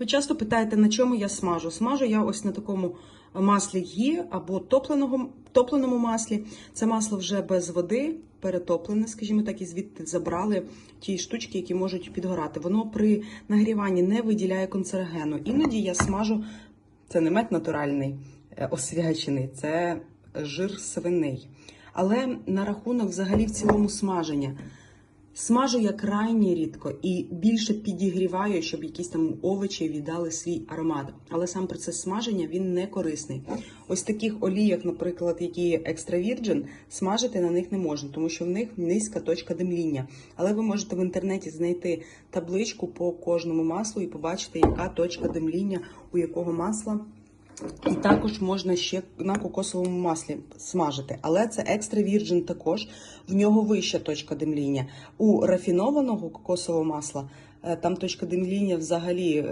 Ви часто питаєте, на чому я смажу. Смажу я ось на такому маслі гі або топленого, топленому маслі. Це масло вже без води, перетоплене, скажімо так, і звідти забрали ті штучки, які можуть підгорати. Воно при нагріванні не виділяє канцерогену. Іноді я смажу, це не мед натуральний, е, освячений, це жир свиний. Але на рахунок взагалі в цілому смаження. Смажу я крайні рідко і більше підігріваю, щоб якісь там овочі віддали свій аромат. Але сам процес смаження він не корисний. Ось таких оліях, наприклад, які є екстра смажити на них не можна, тому що в них низька точка димління. Але ви можете в інтернеті знайти табличку по кожному маслу і побачити, яка точка димління у якого масла. І також можна ще на кокосовому маслі смажити, але це екстра вірджин також. В нього вища точка димління. У рафінованого кокосового масла е, там точка димління взагалі. е,